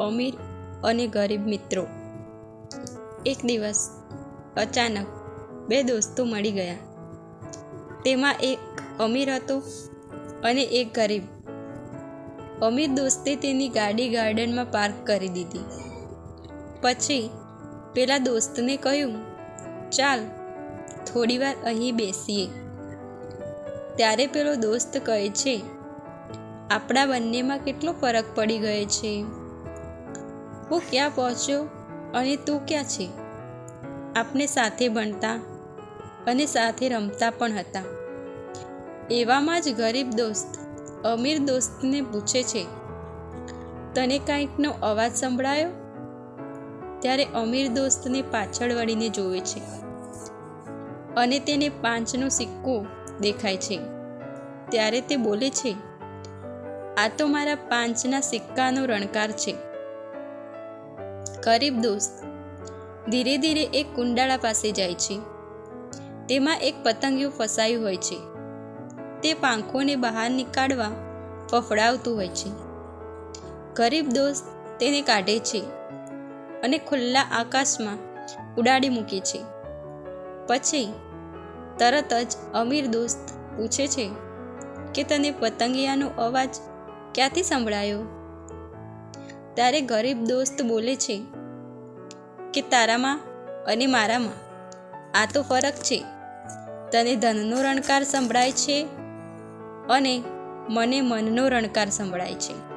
અમીર અને ગરીબ મિત્રો. એક દિવસ અચાનક બે દોસ્તો મળી ગયા. તેમાં એક અમીર હતો અને એક ગરીબ. અમીર દોસ્તે તેની ગાડી ગાર્ડનમાં પાર્ક કરી દીધી. પછી પેલા દોસ્તને કહ્યું, ચાલ, થોડીવાર અહીં બેસીએ. ત્યારે પેલો દોસ્ત કહે છે, આપણા બંનેમાં કેટલો ફરક પડી ગયો છે. હું ક્યાં પહોંચ્યો અને તું ક્યાં છે આપણે સાથે ભણતા અને સાથે રમતા પણ હતા. એવામાં જ ગરીબ દોસ્ત, અમીર દોસ્તને પૂછે છે, તને કાંઈકનો અવાજ સંભળાયો? ત્યારે અમીર દોસ્તને પાછળ વળીને જોવે છે અને તેને પાંચનો સિક્કો દેખાય છે. ત્યારે તે બોલે છે, આ તો મારા પાંચના સિક્કાનો રણકાર છે. ગરીબ દોસ્ત. ધીરે ધીરે એક કુંડાળા પાસે જાય છે. તેમાં એક પતંગિયું ફસાયું હોય છે. તે પાંખોને બહાર નીકાળવા ફફડાવતું હોય છે. ગરીબ દોસ્ત તેને કાઢે છે અને ખુલ્લા આકાશમાં ઉડાડી મૂકે છે. પછી તરત જ અમીર દોસ્ત પૂછે છે કે તને પતંગિયાનો અવાજ ક્યાંથી સંભળાયો? ત્યારે ગરીબ દોસ્ત બોલે છે કે તારામાં અને મારામાં આ તો ફરક છે. તને ધનનો રણકાર સંભળાય છે અને મને મનનો રણકાર સંભળાય છે.